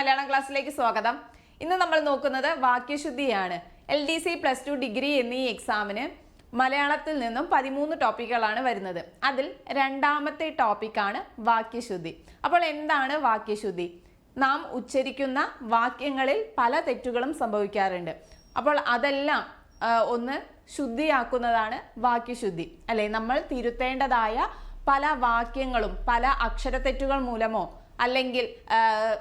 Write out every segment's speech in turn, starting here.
മലയാളം ക്ലാസ്സിലേക്ക് സ്വാഗതം. ഇന്ന് നമ്മൾ നോക്കുന്നത് വാക്യശുദ്ധിയാണ്. L D C plus two degree എന്നീ എക്സാമിന് മലയാളത്തിൽ നിന്നും പതിമൂന്ന് ടോപ്പിക്കുകളാണ് വരുന്നത്. അതിൽ രണ്ടാമത്തെ ടോപ്പിക്കാണ് വാക്യശുദ്ധി. അപ്പോൾ എന്താണ് വാക്യശുദ്ധി? നാം ഉച്ചരിക്കുന്ന വാക്യങ്ങളിൽ പല തെറ്റുകളും സംഭവിക്കാറുണ്ട്. അപ്പോൾ അതെല്ലാം ഒന്ന് ശുദ്ധിയാക്കുന്നതാണ് വാക്യശുദ്ധി. അല്ലെ നമ്മൾ തിരുത്തേണ്ടതായ പല വാക്യങ്ങളും പല അക്ഷരത്തെറ്റുകൾ മൂലമോ അല്ലെങ്കിൽ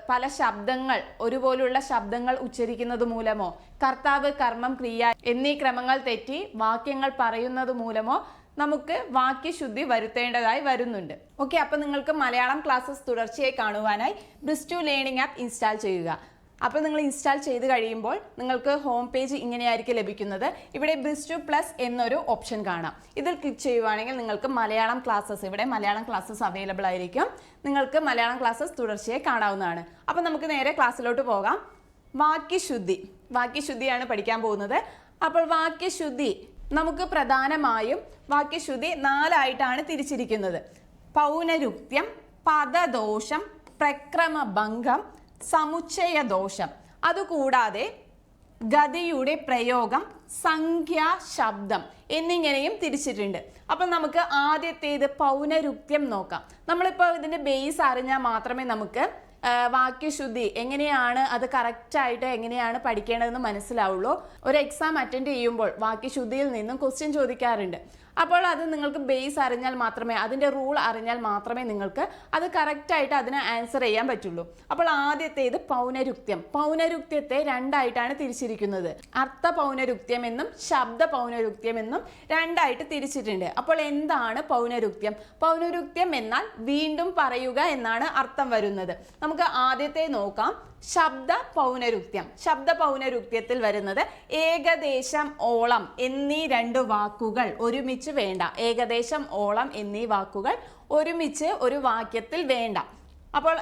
പല ശബ്ദങ്ങൾ ഒരുപോലുള്ള ശബ്ദങ്ങൾ ഉച്ചരിക്കുന്നത് മൂലമോ കർത്താവ് കർമ്മം ക്രിയ എന്നീ ക്രമങ്ങൾ തെറ്റി വാക്യങ്ങൾ പറയുന്നത് മൂലമോ നമുക്ക് വാക്യശുദ്ധി വരുത്തേണ്ടതായി വരുന്നുണ്ട്. ഓക്കെ അപ്പോൾ നിങ്ങൾക്ക് മലയാളം ക്ലാസ്സസ് തുടർച്ചയായി കാണുവാനായി ബ്രിസ്റ്റു ലേണിംഗ് ആപ്പ് ഇൻസ്റ്റാൾ ചെയ്യുക. അപ്പോൾ നിങ്ങൾ ഇൻസ്റ്റാൾ ചെയ്ത് കഴിയുമ്പോൾ നിങ്ങൾക്ക് ഹോം പേജ് ഇങ്ങനെയായിരിക്കും ലഭിക്കുന്നത്. ഇവിടെ ബിസ്റ്റു പ്ലസ് എന്നൊരു ഓപ്ഷൻ കാണാം. ഇതിൽ ക്ലിക്ക് ചെയ്യുവാണെങ്കിൽ നിങ്ങൾക്ക് മലയാളം ക്ലാസ്സസ് ഇവിടെ മലയാളം ക്ലാസ്സസ് അവൈലബിൾ ആയിരിക്കും. നിങ്ങൾക്ക് മലയാളം ക്ലാസ്സസ് തുടർച്ചയായി കാണാവുന്നതാണ്. അപ്പോൾ നമുക്ക് നേരെ ക്ലാസ്സിലോട്ട് പോകാം. വാക്യശുദ്ധി. വാക്യശുദ്ധിയാണ് പഠിക്കാൻ പോകുന്നത്. അപ്പോൾ വാക്യശുദ്ധി നമുക്ക് പ്രധാനമായും വാക്യശുദ്ധി നാലായിട്ടാണ് തിരിച്ചിരിക്കുന്നത്. പൗനരുക്ത്യം പദദോഷം പ്രക്രമഭംഗം സമുച്ചയദോഷം. അതുകൂടാതെ ഗതിയുടെ പ്രയോഗം സംഖ്യാ ശബ്ദം എന്നിങ്ങനെയും തിരിച്ചിട്ടുണ്ട്. അപ്പം നമുക്ക് ആദ്യത്തേത് പൗനരുക്ത്യം നോക്കാം. നമ്മളിപ്പോൾ ഇതിന്റെ ബേസ് അറിഞ്ഞാൽ മാത്രമേ നമുക്ക് വാക്യശുദ്ധി എങ്ങനെയാണ് അത് കറക്റ്റായിട്ട് എങ്ങനെയാണ് പഠിക്കേണ്ടതെന്ന് മനസ്സിലാവുള്ളൂ. ഒരു എക്സാം അറ്റൻഡ് ചെയ്യുമ്പോൾ വാക്യശുദ്ധിയിൽ നിന്നും ക്വസ്റ്റ്യൻ ചോദിക്കാറുണ്ട്. അപ്പോൾ അത് നിങ്ങൾക്ക് ബേസ് അറിഞ്ഞാൽ മാത്രമേ അതിന്റെ റൂൾ അറിഞ്ഞാൽ മാത്രമേ നിങ്ങൾക്ക് അത് കറക്റ്റായിട്ട് അതിന് ആൻസർ ചെയ്യാൻ പറ്റുള്ളൂ. അപ്പോൾ ആദ്യത്തേത് പൗനരുക്ത്യം. പൗനരുക്ത്യത്തെ രണ്ടായിട്ടാണ് തിരിച്ചിരിക്കുന്നത്. അർത്ഥ പൗനരുക്ത്യം എന്നും ശബ്ദ പൗനരുക്ത്യം എന്നും രണ്ടായിട്ട് തിരിച്ചിട്ടുണ്ട്. അപ്പോൾ എന്താണ് പൗനരുക്ത്യം? പൗനരുക്ത്യം എന്നാൽ വീണ്ടും പറയുക എന്നാണ് അർത്ഥം വരുന്നത്. നമുക്ക് ആദ്യത്തെ നോക്കാം. ശബ്ദ പൗനരുക്ത്യം. ശബ്ദ പൗനരുക്ത്യത്തിൽ വരുന്നത് ഏകദേശം ഓളം എന്നീ രണ്ട് വാക്കുകൾ ഒരുമിച്ച് വേണ്ട. ഏകദേശം ഓളം എന്നീ വാക്കുകൾ ഒരുമിച്ച് ഒരു വാക്യത്തിൽ വേണ്ട. അപ്പോൾ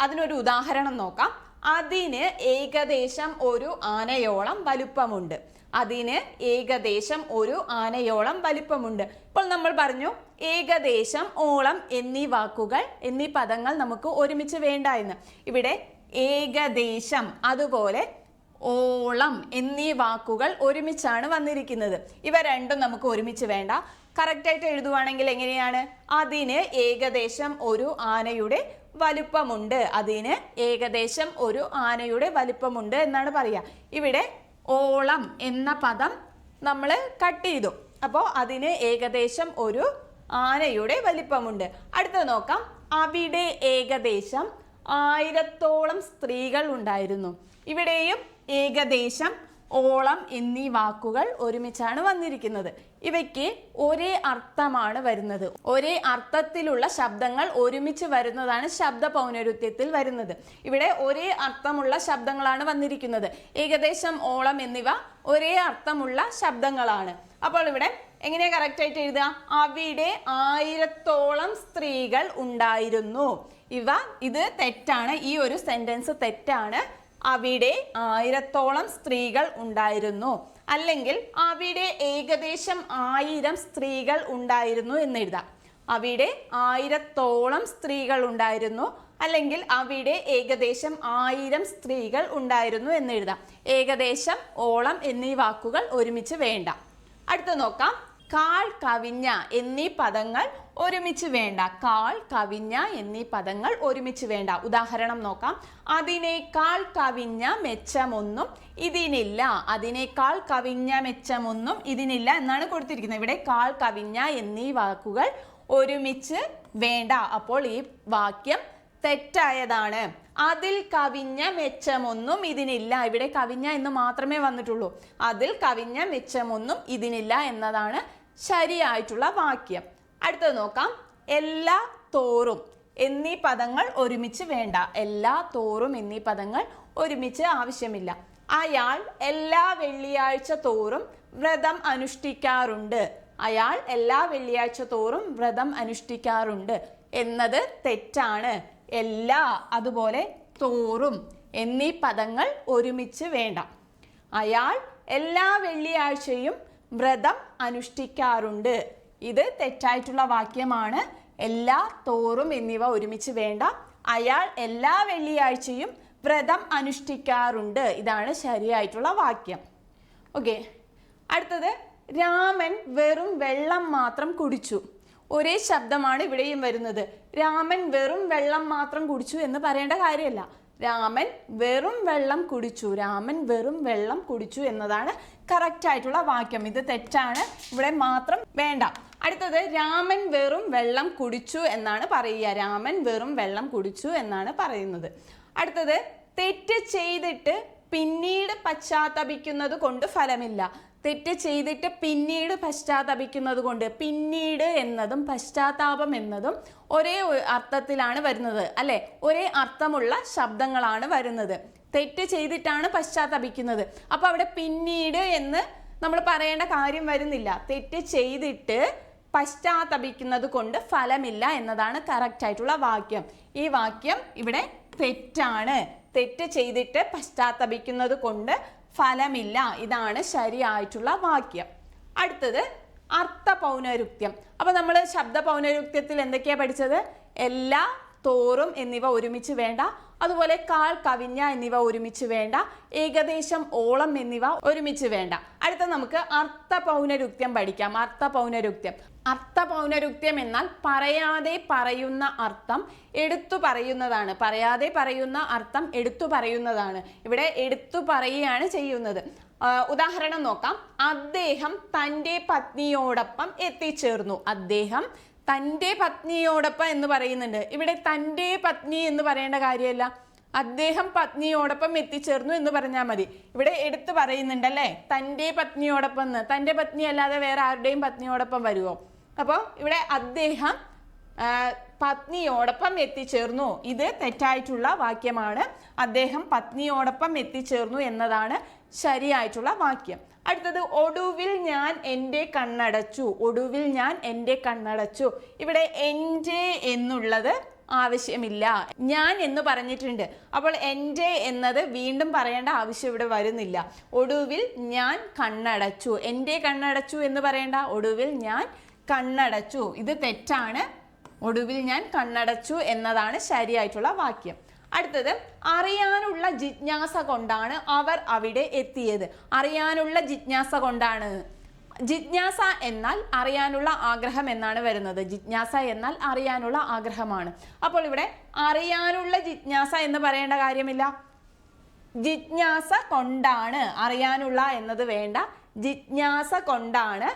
അതിനൊരു ഉദാഹരണം നോക്കാം. അതിന് ഏകദേശം ഒരു ആനയോളം വലുപ്പമുണ്ട്. അതിന് ഏകദേശം ഒരു ആനയോളം വലിപ്പമുണ്ട്. ഇപ്പോൾ നമ്മൾ പറഞ്ഞു ഏകദേശം ഓളം എന്നീ വാക്കുകൾ എന്നീ പദങ്ങൾ നമുക്ക് ഒരുമിച്ച് വേണ്ട എന്ന്. ഇവിടെ ഏകദേശം അതുപോലെ ഓളം എന്നീ വാക്കുകൾ ഒരുമിച്ചാണ് വന്നിരിക്കുന്നത്. ഇവ രണ്ടും നമുക്ക് ഒരുമിച്ച് വേണ്ട. കറക്റ്റായിട്ട് എഴുതുവാണെങ്കിൽ എങ്ങനെയാണ്? അതിന് ഏകദേശം ഒരു ആനയുടെ വലുപ്പമുണ്ട്. അതിന് ഏകദേശം ഒരു ആനയുടെ വലുപ്പമുണ്ട് എന്നാണ് പറയുക. ഇവിടെ ഓളം എന്ന പദം നമ്മൾ കട്ട് ചെയ്തു. അപ്പോൾ അതിന് ഏകദേശം ഒരു ആനയുടെ വലിപ്പമുണ്ട്. അടുത്തത് നോക്കാം. അവിടെ ഏകദേശം ആയിരത്തോളം സ്ത്രീകൾ ഉണ്ടായിരുന്നു. ഇവിടെയും ഏകദേശം ഓളം എന്നീ വാക്കുകൾ ഒരുമിച്ചാണ് വന്നിരിക്കുന്നത്. ഇവയ്ക്ക് ഒരേ അർത്ഥമാണ് വരുന്നത്. ഒരേ അർത്ഥത്തിലുള്ള ശബ്ദങ്ങൾ ഒരുമിച്ച് വരുന്നതാണ് ശബ്ദ പൗനരുത്യത്തിൽ വരുന്നത്. ഇവിടെ ഒരേ അർത്ഥമുള്ള ശബ്ദങ്ങളാണ് വന്നിരിക്കുന്നത്. ഏകദേശം ഓളം എന്നിവ ഒരേ അർത്ഥമുള്ള ശബ്ദങ്ങളാണ്. അപ്പോൾ ഇവിടെ എങ്ങനെയാ കറക്റ്റ് ആയിട്ട് എഴുതുക? അവിടെ ആയിരത്തോളം സ്ത്രീകൾ ഉണ്ടായിരുന്നു. ഇവ ഇത് തെറ്റാണ്. ഈ ഒരു സെന്റൻസ് തെറ്റാണ്. അവിടെ ആയിരത്തോളം സ്ത്രീകൾ ഉണ്ടായിരുന്നു. അല്ലെങ്കിൽ അവിടെ ഏകദേശം ആയിരം സ്ത്രീകൾ ഉണ്ടായിരുന്നു എന്ന് എഴുതാം. അവിടെ ആയിരത്തോളം സ്ത്രീകൾ ഉണ്ടായിരുന്നു. അല്ലെങ്കിൽ അവിടെ ഏകദേശം ആയിരം സ്ത്രീകൾ ഉണ്ടായിരുന്നു എന്ന് എഴുതാം. ഏകദേശം ഓളം എന്നീ വാക്കുകൾ ഒരുമിച്ച് വേണ്ട. അടുത്ത നോക്കാം. കാൾ കവിഞ്ഞ എന്നീ പദങ്ങൾ ഒരുമിച്ച് വേണ്ട കാൾ കവിഞ്ഞ എന്നീ പദങ്ങൾ ഒരുമിച്ച് വേണ്ട. ഉദാഹരണം നോക്കാം. അതിനേക്കാൾ കവിഞ്ഞ മെച്ചമൊന്നും ഇതിനില്ല. അതിനേക്കാൾ കവിഞ്ഞ മെച്ചമൊന്നും ഇതിനില്ല എന്നാണ് കൊടുത്തിരിക്കുന്നത്. ഇവിടെ കാൾ കവിഞ്ഞ എന്നീ വാക്കുകൾ ഒരുമിച്ച് വേണ്ട. അപ്പോൾ ഈ വാക്യം തെറ്റായതാണ്. അതിൽ കവിഞ്ഞ മെച്ചമൊന്നും ഇതിനില്ല. ഇവിടെ കവിഞ്ഞ എന്ന് മാത്രമേ വന്നിട്ടുള്ളൂ. അതിൽ കവിഞ്ഞ മെച്ചമൊന്നും ഇതിനില്ല എന്നതാണ് ശരിയായിട്ടുള്ള വാക്യം. അടുത്തത് നോക്കാം. എല്ലാ തോറും എന്നീ പദങ്ങൾ ഒരുമിച്ച് വേണ്ട. എല്ലാ തോറും എന്നീ പദങ്ങൾ ഒരുമിച്ച് ആവശ്യമില്ല. അയാൾ എല്ലാ വെള്ളിയാഴ്ച തോറും വ്രതം അനുഷ്ഠിക്കാറുണ്ട്. അയാൾ എല്ലാ വെള്ളിയാഴ്ച തോറും വ്രതം അനുഷ്ഠിക്കാറുണ്ട്. എന്നത് തെറ്റാണ്. എല്ലാ അതുപോലെ തോറും എന്നീ പദങ്ങൾ ഒരുമിച്ച് വേണ്ട. അയാൾ എല്ലാ വെള്ളിയാഴ്ചയും വ്രതം അനുഷ്ഠിക്കാറുണ്ട്. ഇത് തെറ്റായിട്ടുള്ള വാക്യമാണ്. എല്ലാ തോറും എന്നിവ ഒരുമിച്ച് വേണ്ട. അയാൾ എല്ലാ വെള്ളിയാഴ്ചയും വ്രതം അനുഷ്ഠിക്കാറുണ്ട്. ഇതാണ് ശരിയായിട്ടുള്ള വാക്യം. ഓക്കെ. അടുത്തത് രാമൻ വെറും വെള്ളം മാത്രം കുടിച്ചു. ഒരേ ശബ്ദമാണ് ഇവിടെയും വരുന്നത്. രാമൻ വെറും വെള്ളം മാത്രം കുടിച്ചു എന്ന് പറയേണ്ട കാര്യമല്ല. രാമൻ വെറും വെള്ളം കുടിച്ചു. രാമൻ വെറും വെള്ളം കുടിച്ചു എന്നതാണ് കറക്റ്റ് ആയിട്ടുള്ള വാക്യം. ഇത് തെറ്റാണ്. ഇവിടെ മാത്രം വേണ്ട. അടുത്തത് രാമൻ വെറും വെള്ളം കുടിച്ചു എന്നാണ് പറയുക. രാമൻ വെറും വെള്ളം കുടിച്ചു എന്നാണ് പറയുന്നത്. അടുത്തത് തെറ്റ് ചെയ്തിട്ട് പിന്നീട് പശ്ചാത്തപിക്കുന്നത് കൊണ്ട് ഫലമില്ല. തെറ്റ് ചെയ്തിട്ട് പിന്നീട് പശ്ചാത്തപിക്കുന്നത് കൊണ്ട് പിന്നീട് എന്നതും പശ്ചാത്താപം എന്നതും ഒരേ അർത്ഥത്തിലാണ് വരുന്നത് അല്ലെ? ഒരേ അർത്ഥമുള്ള ശബ്ദങ്ങളാണ് വരുന്നത്. തെറ്റ് ചെയ്തിട്ടാണ് പശ്ചാത്തപിക്കുന്നത്. അപ്പൊ അവിടെ പിന്നീട് എന്ന് നമ്മൾ പറയേണ്ട കാര്യം വരുന്നില്ല. തെറ്റ് ചെയ്തിട്ട് പശ്ചാത്തപിക്കുന്നത് കൊണ്ട് ഫലമില്ല എന്നതാണ് കറക്റ്റ് ആയിട്ടുള്ള വാക്യം. ഈ വാക്യം ഇവിടെ തെറ്റാണ്. തെറ്റ് ചെയ്തിട്ട് പശ്ചാത്തപിക്കുന്നത് കൊണ്ട് ഫലമില്ല. ഇതാണ് ശരിയായിട്ടുള്ള വാക്യം. അടുത്തത് അർത്ഥ പൗനരുക്ത്യം അപ്പൊ നമ്മൾ ശബ്ദ പൗനരുക്ത്യത്തിൽ എന്തൊക്കെയാ പഠിച്ചത്? എല്ലാ തോറും എന്നിവ ഒരുമിച്ച് വേണ്ട. അതുപോലെ കാൽ കവിഞ്ഞ എന്നിവ ഒരുമിച്ച് വേണ്ട. ഏകദേശം ഓളം എന്നിവ ഒരുമിച്ച് വേണ്ട. അടുത്ത നമുക്ക് അർത്ഥ പൗനരുക്ത്യം പഠിക്കാം. അർത്ഥ പൗനരുക്ത്യം അർത്ഥ പൗനരുക്ത്യം എന്നാൽ പറയാതെ പറയുന്ന അർത്ഥം എടുത്തു പറയുന്നതാണ്. പറയാതെ പറയുന്ന അർത്ഥം എടുത്തു പറയുന്നതാണ്. ഇവിടെ എടുത്തു പറയുകയാണ് ചെയ്യുന്നത്. ഉദാഹരണം നോക്കാം. അദ്ദേഹം തന്റെ പത്നിയോടൊപ്പം എത്തിച്ചേർന്നു. അദ്ദേഹം തന്റെ പത്നിയോടൊപ്പം എന്ന് പറയുന്നുണ്ട്. ഇവിടെ തന്റെ പത്നി എന്ന് പറയേണ്ട കാര്യമല്ല. അദ്ദേഹം പത്നിയോടൊപ്പം എത്തിച്ചേർന്നു എന്ന് പറഞ്ഞാൽ മതി. ഇവിടെ എടുത്തു പറയുന്നുണ്ടല്ലേ? തന്റെ പത്നിയോടൊപ്പം എന്ന്. തന്റെ പത്നി അല്ലാതെ വേറെ ആരുടെയും പത്നിയോടൊപ്പം വരുമോ അപ്പോൾ ഇവിടെ അദ്ദേഹം പത്നിയോടൊപ്പം എത്തിച്ചേർന്നു. ഇത് തെറ്റായിട്ടുള്ള വാക്യമാണ്. അദ്ദേഹം പത്നിയോടൊപ്പം എത്തിച്ചേർന്നു എന്നതാണ് ശരിയായിട്ടുള്ള വാക്യം. അടുത്തത് ഒടുവിൽ ഞാൻ എന്റെ കണ്ണടച്ചു. ഒടുവിൽ ഞാൻ എന്റെ കണ്ണടച്ചു. ഇവിടെ എന്റെ എന്നുള്ളത് ആവശ്യമില്ല. ഞാൻ എന്ന് പറഞ്ഞിട്ടുണ്ട്. അപ്പോൾ എന്റെ എന്നത് വീണ്ടും പറയേണ്ട ആവശ്യം ഇവിടെ വരുന്നില്ല. ഒടുവിൽ ഞാൻ കണ്ണടച്ചു. എന്റെ കണ്ണടച്ചു എന്ന് പറയേണ്ട? ഒടുവിൽ ഞാൻ കണ്ണടച്ചു. ഇത് തെറ്റാണ്. ഒടുവിൽ ഞാൻ കണ്ണടച്ചു എന്നതാണ് ശരിയായിട്ടുള്ള വാക്യം. അടുത്തത് അറിയാനുള്ള ജിജ്ഞാസ കൊണ്ടാണ് അവർ അവിടെ എത്തിയത്. അറിയാനുള്ള ജിജ്ഞാസ കൊണ്ടാണ്. ജിജ്ഞാസ എന്നാൽ അറിയാനുള്ള ആഗ്രഹം എന്നാണ് വരുന്നത്. ജിജ്ഞാസ എന്നാൽ അറിയാനുള്ള ആഗ്രഹമാണ്. അപ്പോൾ ഇവിടെ അറിയാനുള്ള ജിജ്ഞാസ എന്ന് പറയേണ്ട കാര്യമില്ല. ജിജ്ഞാസ കൊണ്ടാണ് അറിയാനുള്ള എന്നത് വേണ്ട. ജിജ്ഞാസ കൊണ്ടാണ്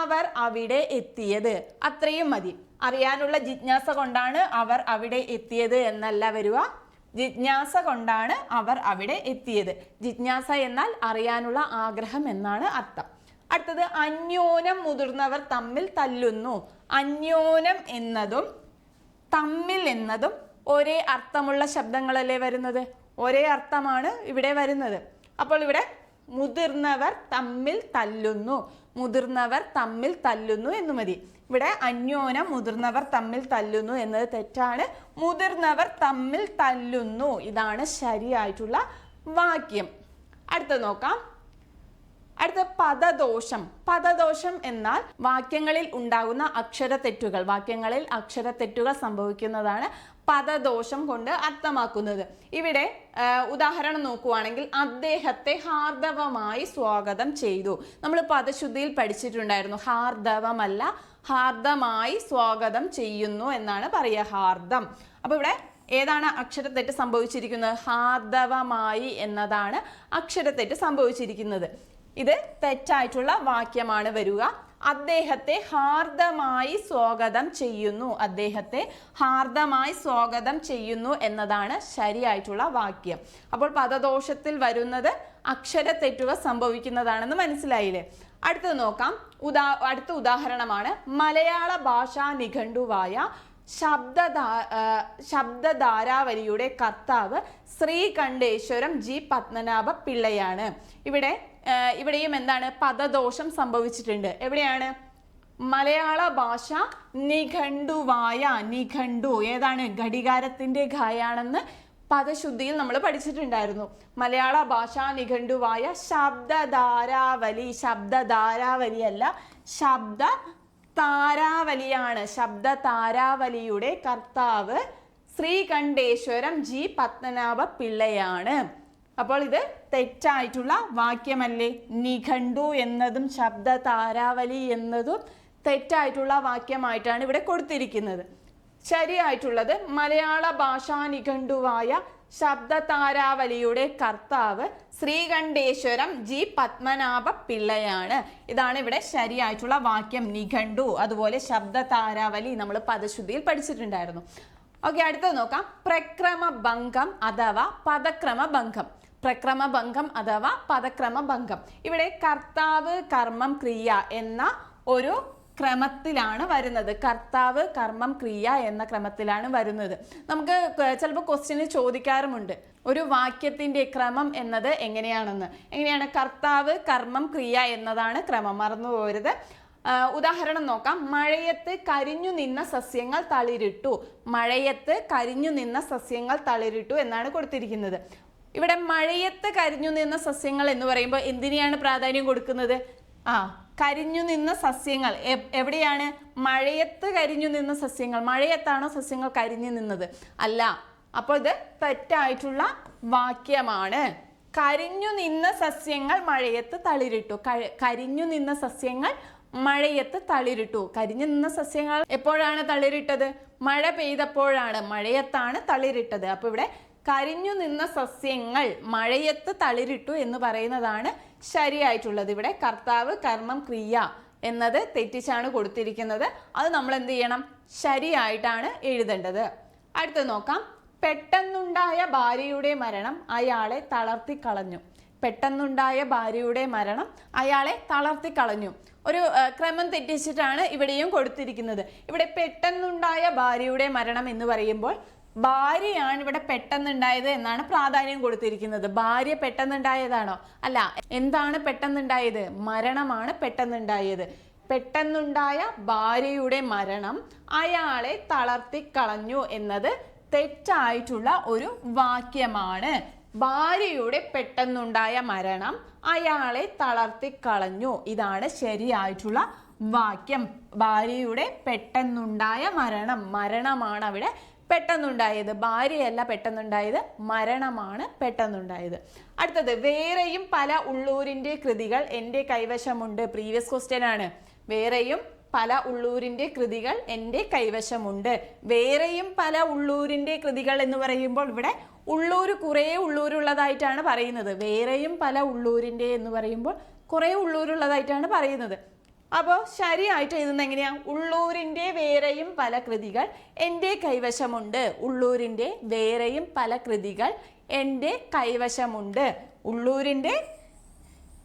അവർ അവിടെ എത്തിയത്. അത്രയും മതി. അറിയാനുള്ള ജിജ്ഞാസ കൊണ്ടാണ് അവർ അവിടെ എത്തിയത് എന്നല്ല വരിക. ജിജ്ഞാസ കൊണ്ടാണ് അവർ അവിടെ എത്തിയത്. ജിജ്ഞാസ എന്നാൽ അറിയാനുള്ള ആഗ്രഹം എന്നാണ് അർത്ഥം. അടുത്തത് അന്യോനം മുതിർന്നവർ തമ്മിൽ തല്ലുന്നു. അന്യോനം എന്നതും തമ്മിൽ എന്നതും ഒരേ അർത്ഥമുള്ള ശബ്ദങ്ങളല്ലേ വരുന്നത്? ഒരേ അർത്ഥമാണ് ഇവിടെ വരുന്നത്. അപ്പോൾ ഇവിടെ മുതിർന്നവർ തമ്മിൽ തല്ലുന്നു. മുതിർന്നവർ തമ്മിൽ തല്ലുന്നു എന്ന് മതി. ഇവിടെ അന്യോനം മുതിർന്നവർ തമ്മിൽ തല്ലുന്നു എന്നത് തെറ്റാണ്. മുതിർന്നവർ തമ്മിൽ തല്ലുന്നു. ഇതാണ് ശരിയായിട്ടുള്ള വാക്യം. അടുത്ത നോക്കാം. അടുത്ത പദദോഷം. പദദോഷം എന്നാൽ വാക്യങ്ങളിൽ ഉണ്ടാകുന്ന അക്ഷരത്തെറ്റുകൾ വാക്യങ്ങളിൽ അക്ഷരത്തെറ്റുകൾ സംഭവിക്കുന്നതാണ് പദദോഷം കൊണ്ട് അർത്ഥമാക്കുന്നത്. ഇവിടെ ഉദാഹരണം നോക്കുവാണെങ്കിൽ അദ്ദേഹത്തെ ഹാർദവമായി സ്വാഗതം ചെയ്തു. നമ്മൾ പദശുദ്ധിയിൽ പഠിച്ചിട്ടുണ്ടായിരുന്നു. ഹാർദവമല്ല ഹാർദമായി സ്വാഗതം ചെയ്യുന്നു എന്നാണ് പറയുക ഹാർദം. അപ്പൊ ഇവിടെ ഏതാണ് അക്ഷരത്തെറ്റ് സംഭവിച്ചിരിക്കുന്നത്? ഹാർദവമായി എന്നതാണ് അക്ഷരത്തെറ്റ് സംഭവിച്ചിരിക്കുന്നത്. ഇത് തെറ്റായിട്ടുള്ള വാക്യമാണ് വരിക. അദ്ദേഹത്തെ ഹാർദമായി സ്വാഗതം ചെയ്യുന്നു. അദ്ദേഹത്തെ ഹാർദമായി സ്വാഗതം ചെയ്യുന്നു എന്നതാണ് ശരിയായിട്ടുള്ള വാക്യം. അപ്പോൾ പദദോഷത്തിൽ വരുന്നത് അക്ഷര അക്ഷരത്തെറ്റുകൾ സംഭവിക്കുന്നതാണെന്ന് മനസ്സിലായില്ലേ? അടുത്തത് നോക്കാം. ഉദാ അടുത്ത ഉദാഹരണമാണ്. മലയാള ഭാഷാ നിഘണ്ടുവായ ശബ്ദ ശബ്ദധാരാവലിയുടെ കർത്താവ് ശ്രീകണ്ഠേശ്വരം ജി പത്മനാഭ പിള്ളയാണ് ഇവിടെ ഇവിടെയും എന്താണ് പദദോഷം സംഭവിച്ചിട്ടുണ്ട്. എവിടെയാണ്? മലയാള ഭാഷ നിഘണ്ടുവായ നിഘണ്ടു ഏതാണ് ഘടികാരത്തിന്റെ ഘായാണെന്ന് പദശുദ്ധിയിൽ നമ്മൾ പഠിച്ചിട്ടുണ്ടായിരുന്നു. മലയാള ഭാഷ നിഘണ്ടുവായ ശബ്ദധാരാവലി അല്ല ശബ്ദ താരാവലിയാണ് ശബ്ദ താരാവലിയുടെ കർത്താവ് ശ്രീകണ്ഠേശ്വരം ജി പത്മനാഭ പിള്ളയാണ് അപ്പോൾ ഇത് തെറ്റായിട്ടുള്ള വാക്യമല്ലേ? നിഘണ്ടു എന്നതും ശബ്ദ താരാവലി എന്നതും തെറ്റായിട്ടുള്ള വാക്യമായിട്ടാണ് ഇവിടെ കൊടുത്തിരിക്കുന്നത്. ശരിയായിട്ടുള്ളത് മലയാള ഭാഷാ നിഘണ്ടുവായ ശബ്ദ താരാവലിയുടെ കർത്താവ് ശ്രീകണ്ഠേശ്വരം ജി. പത്മനാഭ പിള്ളയാണ്. ഇതാണ് ഇവിടെ ശരിയായിട്ടുള്ള വാക്യം നിഘണ്ടു അതുപോലെ ശബ്ദ താരാവലി നമ്മൾ പദശുദ്ധിയിൽ പഠിച്ചിട്ടുണ്ടായിരുന്നു. ഓക്കെ അടുത്തത് നോക്കാം. പ്രക്രമ ഭംഗം അഥവാ പദക്രമ ഭംഗം. പ്രക്രമ ഭംഗം അഥവാ പദക്രമഭംഗം. ഇവിടെ കർത്താവ് കർമ്മം ക്രിയ എന്ന ഒരു ക്രമത്തിലാണ് വരുന്നത്. കർത്താവ് കർമ്മം ക്രിയ എന്ന ക്രമത്തിലാണ് വരുന്നത്. നമുക്ക് ചിലപ്പോൾ ക്വസ്റ്റ്യന് ചോദിക്കാറുമുണ്ട്. ഒരു വാക്യത്തിന്റെ ക്രമം എന്നത് എങ്ങനെയാണെന്ന്. എങ്ങനെയാണ്? കർത്താവ് കർമ്മം ക്രിയ എന്നതാണ് ക്രമം. മറന്നു പോരുത് ഉദാഹരണം നോക്കാം. മഴയത്ത് കരിഞ്ഞു നിന്ന സസ്യങ്ങൾ തളിരിട്ടു. മഴയത്ത് കരിഞ്ഞു നിന്ന സസ്യങ്ങൾ തളിരിട്ടു എന്നാണ് കൊടുത്തിരിക്കുന്നത്. ഇവിടെ മഴയത്ത് കരിഞ്ഞു നിന്ന സസ്യങ്ങൾ എന്ന് പറയുമ്പോൾ എന്തിനെയാണ് പ്രാധാന്യം കൊടുക്കുന്നത്? ആ കരിഞ്ഞു നിന്ന സസ്യങ്ങൾ. എവിടെയാണ്? മഴയത്ത് കരിഞ്ഞു നിന്ന സസ്യങ്ങൾ. മഴയത്താണോ സസ്യങ്ങൾ കരിഞ്ഞു നിന്നത്? അല്ല അപ്പോൾ ഇത് തെറ്റായിട്ടുള്ള വാക്യമാണ്. കരിഞ്ഞു നിന്ന സസ്യങ്ങൾ മഴയത്ത് തളിരിട്ടു. കരിഞ്ഞു നിന്ന സസ്യങ്ങൾ മഴയത്ത് തളിരിട്ടു. കരിഞ്ഞു നിന്ന സസ്യങ്ങൾ എപ്പോഴാണ് തളിരിട്ടത്? മഴ പെയ്തപ്പോഴാണ് മഴയത്താണ് തളിരിട്ടത്. അപ്പോൾ ഇവിടെ കരിഞ്ഞു നിന്ന സസ്യങ്ങൾ മഴയത്ത് തളിരിട്ടു എന്ന് പറയുന്നതാണ് ശരിയായിട്ടുള്ളത്. ഇവിടെ കർത്താവ് കർമ്മം ക്രിയ എന്നത് തെറ്റിച്ചാണ് കൊടുത്തിരിക്കുന്നത്. അത് നമ്മൾ എന്ത് ചെയ്യണം? ശരിയായിട്ടാണ് എഴുതേണ്ടത്. അടുത്ത് നോക്കാം. പെട്ടെന്നുണ്ടായ ഭാര്യയുടെ മരണം അയാളെ തളർത്തി കളഞ്ഞു പെട്ടെന്നുണ്ടായ ഭാര്യയുടെ മരണം അയാളെ തളർത്തി കളഞ്ഞു ഒരു ക്രമം തെറ്റിച്ചിട്ടാണ് ഇവിടെയും കൊടുത്തിരിക്കുന്നത്. ഇവിടെ പെട്ടെന്നുണ്ടായ ഭാര്യയുടെ മരണം എന്ന് പറയുമ്പോൾ ഭാര്യയാണ് ഇവിടെ പെട്ടെന്നുണ്ടായത് എന്നാണ് പ്രാധാന്യം കൊടുത്തിരിക്കുന്നത്. ഭാര്യ പെട്ടെന്നുണ്ടായതാണോ? അല്ല എന്താണ് പെട്ടെന്നുണ്ടായത്? മരണമാണ് പെട്ടെന്നുണ്ടായത്. പെട്ടെന്നുണ്ടായ ഭാര്യയുടെ മരണം അയാളെ തളർത്തി കളഞ്ഞു എന്നത് തെറ്റായിട്ടുള്ള ഒരു വാക്യമാണ്. ഭാര്യയുടെ പെട്ടെന്നുണ്ടായ മരണം അയാളെ തളർത്തി കളഞ്ഞു. ഇതാണ് ശരിയായിട്ടുള്ള വാക്യം. ഭാര്യയുടെ പെട്ടെന്നുണ്ടായ മരണം മരണമാണ് അവിടെ പെട്ടെന്നുണ്ടായത് ഭാര്യയല്ല പെട്ടെന്നുണ്ടായത് മരണമാണ് പെട്ടെന്നുണ്ടായത്. അടുത്തത് വേറെയും പല ഉള്ളൂരിന്റെ കൃതികൾ എന്റെ കൈവശമുണ്ട്. പ്രീവിയസ് ക്വസ്റ്റ്യൻ ആണ്. വേറെയും പല ഉള്ളൂരിന്റെ കൃതികൾ എന്റെ കൈവശമുണ്ട്. വേറെയും പല ഉള്ളൂരിന്റെ കൃതികൾ എന്ന് പറയുമ്പോൾ ഇവിടെ ഉള്ളൂർ കുറേ ഉള്ളൂരുള്ളതായിട്ടാണ് പറയുന്നത്. വേറെയും പല ഉള്ളൂരിന്റെ എന്ന് പറയുമ്പോൾ കുറേ ഉള്ളൂരുള്ളതായിട്ടാണ് പറയുന്നത്. അപ്പോൾ ശരിയായിട്ട് എഴുതുന്ന എങ്ങനെയാ? ഉള്ളൂരിന്റെ വേറെയും പല കൃതികൾ എന്റെ കൈവശമുണ്ട്. ഉള്ളൂരിന്റെ വേറെയും പല കൃതികൾ എന്റെ കൈവശമുണ്ട്. ഉള്ളൂരിന്റെ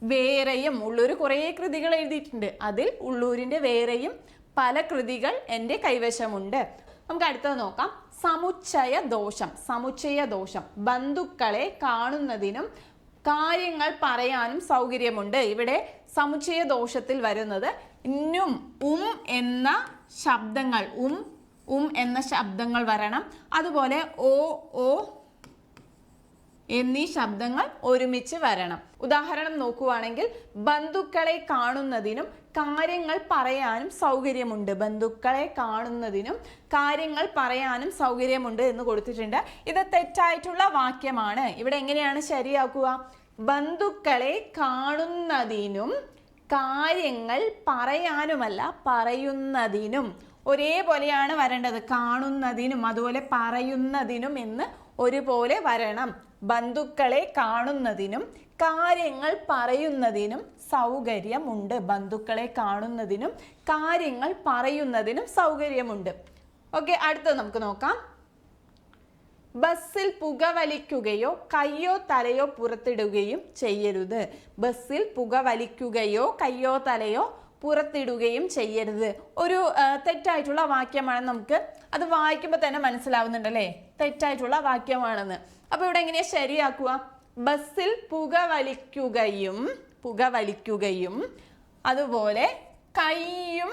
വേറെയും ഉള്ളൂർ കുറേ കൃതികൾ എഴുതിയിട്ടുണ്ട്. അതിൽ ഉള്ളൂരിന്റെ വേറെയും പല കൃതികൾ എന്റെ കൈവശമുണ്ട്. നമുക്ക് അടുത്തത് നോക്കാം. സമുച്ചയ ദോഷം സമുച്ചയ ദോഷം ബന്ധുക്കളെ കാണുന്നതിനും കാര്യങ്ങൾ പറയാനും സൗകര്യമുണ്ട്. ഇവിടെ സമുച്ചയ ദോഷത്തിൽ വരുന്നത് ഇന്നും ഉം എന്ന ശബ്ദങ്ങൾ ഉം ഉം എന്ന ശബ്ദങ്ങൾ വരണം. അതുപോലെ ഓ ഓ എന്നീ ശബ്ദങ്ങൾ ഒരുമിച്ച് വരണം. ഉദാഹരണം നോക്കുവാണെങ്കിൽ ബന്ധുക്കളെ കാണുന്നതിനും കാര്യങ്ങൾ പറയാനും സൗകര്യമുണ്ട്. ബന്ധുക്കളെ കാണുന്നതിനും കാര്യങ്ങൾ പറയാനും സൗകര്യമുണ്ട് എന്ന് കൊടുത്തിട്ടുണ്ട്. ഇത് തെറ്റായിട്ടുള്ള വാക്യമാണ്. ഇവിടെ എങ്ങനെയാണ് ശരിയാക്കുക? ബന്ധുക്കളെ കാണുന്നതിനും കാര്യങ്ങൾ പറയാനുമല്ല പറയുന്നതിനും. ഒരേപോലെയാണ് വരേണ്ടത്. കാണുന്നതിനും അതുപോലെ പറയുന്നതിനും എന്ന് ഒരുപോലെ വരണം. ബന്ധുക്കളെ കാണുന്നതിനും കാര്യങ്ങൾ പറയുന്നതിനും സൗകര്യമുണ്ട്. ബന്ധുക്കളെ കാണുന്നതിനും കാര്യങ്ങൾ പറയുന്നതിനും സൗകര്യമുണ്ട്. ഓക്കെ അടുത്തത് നമുക്ക് നോക്കാം. ബസ്സിൽ പുകവലിക്കുകയോ കയ്യോ തലയോ പുറത്തിടുകയും ചെയ്യരുത്. ബസ്സിൽ പുകവലിക്കുകയോ കയ്യോ തലയോ പുറത്തിടുകയും ചെയ്യരുത്. ഒരു തെറ്റായിട്ടുള്ള വാക്യമാണ് നമുക്ക് അത് വായിക്കുമ്പോൾ തന്നെ മനസ്സിലാവുന്നുണ്ടല്ലേ? തെറ്റായിട്ടുള്ള വാക്യമാണെന്ന്. അപ്പോൾ ഇവിടെ എങ്ങനെയാ ശരിയാക്കുക? ബസ്സിൽ പുക വലിക്കുകയും പുക വലിക്കുകയും അതുപോലെ കൈയും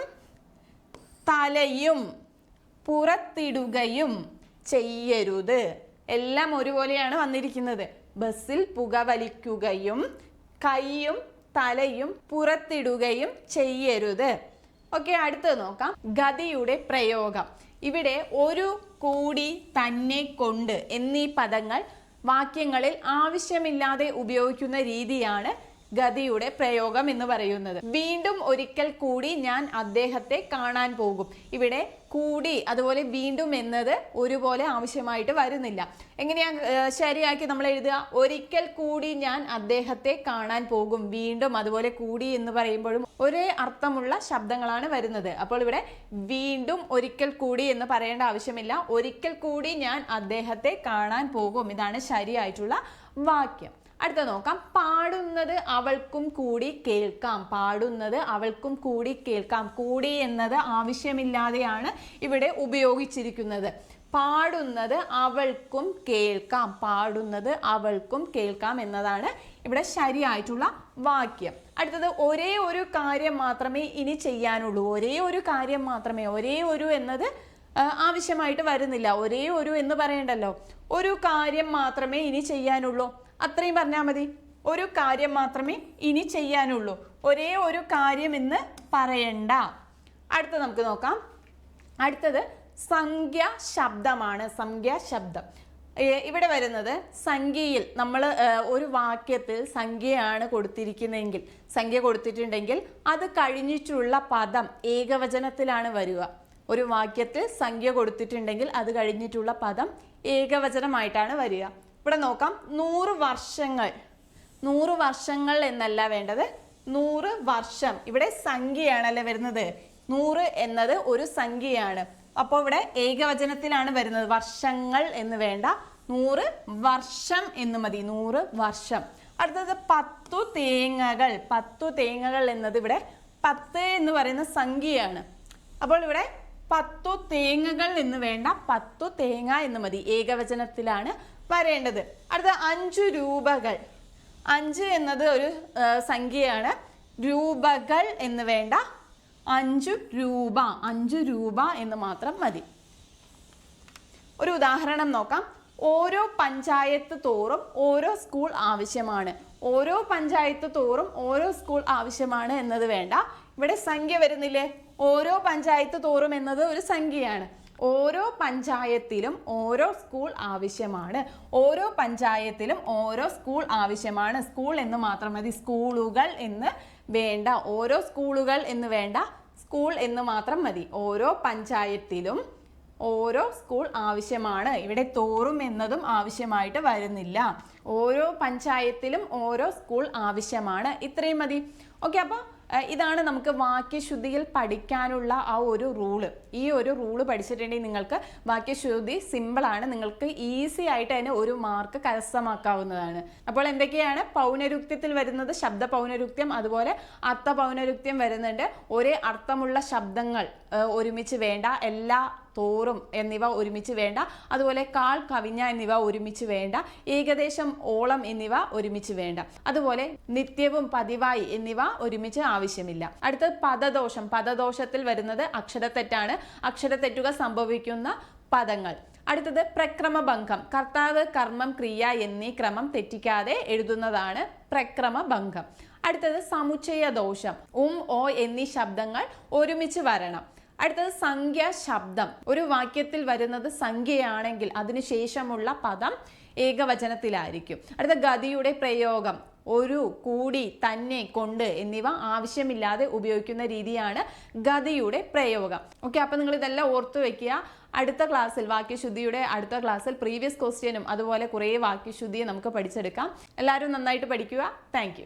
തലയും പുറത്തിടുകയും ചെയ്യരുത്. എല്ലാം ഒരുപോലെയാണ് വന്നിരിക്കുന്നത്. ബസ്സിൽ പുക വലിക്കുകയും കൈയും തലയും പുറത്തിടുകയും ചെയ്യരുത്. ഓക്കെ അടുത്തത് നോക്കാം. ഗതിയുടെ പ്രയോഗം. ഇവിടെ ഒരു കൂടി തന്നെ കൊണ്ട് എന്നീ പദങ്ങൾ വാക്യങ്ങളിൽ ആവശ്യമില്ലാതെ ഉപയോഗിക്കുന്ന രീതിയാണ് ഗതിയുടെ പ്രയോഗം എന്ന് പറയുന്നത്. വീണ്ടും ഒരിക്കൽ കൂടി ഞാൻ അദ്ദേഹത്തെ കാണാൻ പോകും. ഇവിടെ കൂടി അതുപോലെ വീണ്ടും എന്നത് ഒരുപോലെ ആവശ്യമായിട്ട് വരുന്നില്ല. എങ്ങനെയാ ശരിയാക്കി നമ്മൾ എഴുതുക? ഒരിക്കൽ കൂടി ഞാൻ അദ്ദേഹത്തെ കാണാൻ പോകും. വീണ്ടും അതുപോലെ കൂടി എന്ന് പറയുമ്പോഴും ഒരേ അർത്ഥമുള്ള ശബ്ദങ്ങളാണ് വരുന്നത്. അപ്പോൾ ഇവിടെ വീണ്ടും ഒരിക്കൽ കൂടി എന്ന് പറയേണ്ട ആവശ്യമില്ല. ഒരിക്കൽ കൂടി ഞാൻ അദ്ദേഹത്തെ കാണാൻ പോകും. ഇതാണ് ശരിയായിട്ടുള്ള വാക്യം. അടുത്ത നോക്കാം. പാടുന്നത് അവൾക്കും കൂടി കേൾക്കാം. പാടുന്നത് അവൾക്കും കൂടി കേൾക്കാം. കൂടി എന്നത് ആവശ്യമില്ലാതെയാണ് ഇവിടെ ഉപയോഗിച്ചിരിക്കുന്നത്. പാടുന്നത് അവൾക്കും കേൾക്കാം. പാടുന്നത് അവൾക്കും കേൾക്കാം എന്നതാണ് ഇവിടെ ശരിയായിട്ടുള്ള വാക്യം. അടുത്തത് ഒരേ ഒരു കാര്യം മാത്രമേ ഇനി ചെയ്യാനുള്ളൂ. ഒരേ ഒരു കാര്യം മാത്രമേ ഒരേ ഒരു എന്നത് ആവശ്യമായിട്ട് വരുന്നില്ല. ഒരേ ഒരു എന്ന് പറയണ്ടല്ലോ. ഒരു കാര്യം മാത്രമേ ഇനി ചെയ്യാനുള്ളൂ. അത്രയും പറഞ്ഞാൽ മതി. ഒരു കാര്യം മാത്രമേ ഇനി ചെയ്യാനുള്ളൂ. ഒരേ ഒരു കാര്യം എന്ന് പറയണ്ട. അടുത്ത നമുക്ക് നോക്കാം. അടുത്തത് സംഖ്യ ശബ്ദമാണ്. സംഖ്യ ശബ്ദം. ഇവിടെ വരുന്നത് സംഖ്യയിൽ നമ്മൾ ഒരു വാക്യത്തിൽ സംഖ്യയാണ് കൊടുത്തിരിക്കുന്നതെങ്കിൽ സംഖ്യ കൊടുത്തിട്ടുണ്ടെങ്കിൽ അത് കഴിഞ്ഞിട്ടുള്ള പദം ഏകവചനത്തിലാണ് വരിക. ഒരു വാക്യത്തിൽ സംഖ്യ കൊടുത്തിട്ടുണ്ടെങ്കിൽ അത് കഴിഞ്ഞിട്ടുള്ള പദം ഏകവചനമായിട്ടാണ് വരിക. ഇവിടെ നോക്കാം. നൂറ് വർഷങ്ങൾ. നൂറ് വർഷങ്ങൾ എന്നല്ല വേണ്ടത്. നൂറ് വർഷം. ഇവിടെ സംഖ്യയാണല്ലേ വരുന്നത്? നൂറ് എന്നത് ഒരു സംഖ്യയാണ്. അപ്പോൾ ഇവിടെ ഏകവചനത്തിലാണ് വരുന്നത്. വർഷങ്ങൾ എന്ന് വേണ്ട. നൂറ് വർഷം എന്ന് മതി. നൂറ് വർഷം. അടുത്തത് പത്തു തേങ്ങകൾ. പത്തു തേങ്ങകൾ എന്നത് ഇവിടെ പത്ത് എന്ന് പറയുന്ന സംഖ്യയാണ്. അപ്പോൾ ഇവിടെ പത്തു തേങ്ങകൾ എന്ന് വേണ്ട. പത്തു തേങ്ങ എന്ന് മതി. ഏകവചനത്തിലാണ് വരേണ്ടത്. അടുത്ത അഞ്ചു രൂപകൾ. അഞ്ച് എന്നത് ഒരു സംഖ്യയാണ്. രൂപകൾ എന്ന് വേണ്ട അഞ്ചു രൂപ അഞ്ചു രൂപ എന്ന് മാത്രം മതി. ഒരു ഉദാഹരണം നോക്കാം. ഓരോ പഞ്ചായത്ത് തോറും ഓരോ സ്കൂൾ ആവശ്യമാണ്. ഓരോ പഞ്ചായത്ത് തോറും ഓരോ സ്കൂൾ ആവശ്യമാണ് എന്നത് വേണ്ട. ഇവിടെ സംഖ്യ വരുന്നില്ലേ? ഓരോ പഞ്ചായത്ത് തോറും എന്നത് ഒരു സംഖ്യയാണ്. ഓരോ പഞ്ചായത്തിലും ഓരോ സ്കൂൾ ആവശ്യമാണ്. ഓരോ പഞ്ചായത്തിലും ഓരോ സ്കൂൾ ആവശ്യമാണ്. സ്കൂൾ എന്ന് മാത്രം മതി സ്കൂളുകൾ എന്ന് വേണ്ട. ഓരോ സ്കൂളുകൾ എന്ന് വേണ്ട സ്കൂൾ എന്ന് മാത്രം മതി. ഓരോ പഞ്ചായത്തിലും ഓരോ സ്കൂൾ ആവശ്യമാണ്. ഇവിടെ തോറും എന്നതും ആവശ്യമായിട്ട് വരുന്നില്ല. ഓരോ പഞ്ചായത്തിലും ഓരോ സ്കൂൾ ആവശ്യമാണ്. ഇത്രയും മതി. ഓക്കെ അപ്പോൾ ഇതാണ് നമുക്ക് വാക്യശുദ്ധിയിൽ പഠിക്കാനുള്ള ആ ഒരു റൂൾ ഈ ഒരു റൂൾ പഠിച്ചിട്ടുണ്ടെങ്കിൽ നിങ്ങൾക്ക് വാക്യശുദ്ധി സിമ്പിളാണ് നിങ്ങൾക്ക് ഈസി ആയിട്ട് തന്നെ ഒരു മാർക്ക് കരസ്ഥമാക്കാവുന്നതാണ്. അപ്പോൾ എന്തൊക്കെയാണ്? പൗനരുക്ത്യത്തിൽ വരുന്നത് ശബ്ദ പൗനരുക്ത്യം അതുപോലെ അർത്ഥ പൗനരുക്ത്യം വരുന്നുണ്ട്. ഒരേ അർത്ഥമുള്ള ശബ്ദങ്ങൾ ഒരുമിച്ച് വേണ്ട എല്ലാ തോറും എന്നിവ ഒരുമിച്ച് വേണ്ട അതുപോലെ കാൾ കവിഞ്ഞ എന്നിവ ഒരുമിച്ച് വേണ്ട ഏകദേശം ഓളം എന്നിവ ഒരുമിച്ച് വേണ്ട അതുപോലെ നിത്യവും പതിവായി എന്നിവ ഒരുമിച്ച് ആവശ്യമില്ല. അടുത്തത് പദദോഷം. പദദോഷത്തിൽ വരുന്നത് അക്ഷരത്തെറ്റാണ്. അക്ഷരത്തെറ്റുകൾ സംഭവിക്കുന്ന പദങ്ങൾ. അടുത്തത് പ്രക്രമഭംഗം. കർത്താവ് കർമ്മം ക്രിയ എന്നീ ക്രമം തെറ്റിക്കാതെ എഴുതുന്നതാണ് പ്രക്രമഭംഗം. അടുത്തത് സമുച്ചയ ദോഷം ഉം ഓ എന്നീ ശബ്ദങ്ങൾ ഒരുമിച്ച് വരണം. അടുത്തത് സംഖ്യ ശബ്ദം. ഒരു വാക്യത്തിൽ വരുന്നത് സംഖ്യയാണെങ്കിൽ അതിനുശേഷമുള്ള പദം ഏകവചനത്തിലായിരിക്കും. അടുത്ത ഗതിയുടെ പ്രയോഗം. ഒരു കൂടി തന്നെ കൊണ്ട് എന്നിവ ആവശ്യമില്ലാതെ ഉപയോഗിക്കുന്ന രീതിയാണ് ഗതിയുടെ പ്രയോഗം. ഓക്കെ അപ്പോൾ നിങ്ങൾ ഇതെല്ലാം ഓർത്തു വെക്കുക. അടുത്ത ക്ലാസ്സിൽ വാക്യശുദ്ധിയുടെ അടുത്ത ക്ലാസ്സിൽ പ്രീവിയസ് ക്വസ്റ്റ്യനും അതുപോലെ കുറേ വാക്യശുദ്ധിയെ നമുക്ക് പഠിച്ചെടുക്കാം. എല്ലാവരും നന്നായിട്ട് പഠിക്കുക. താങ്ക്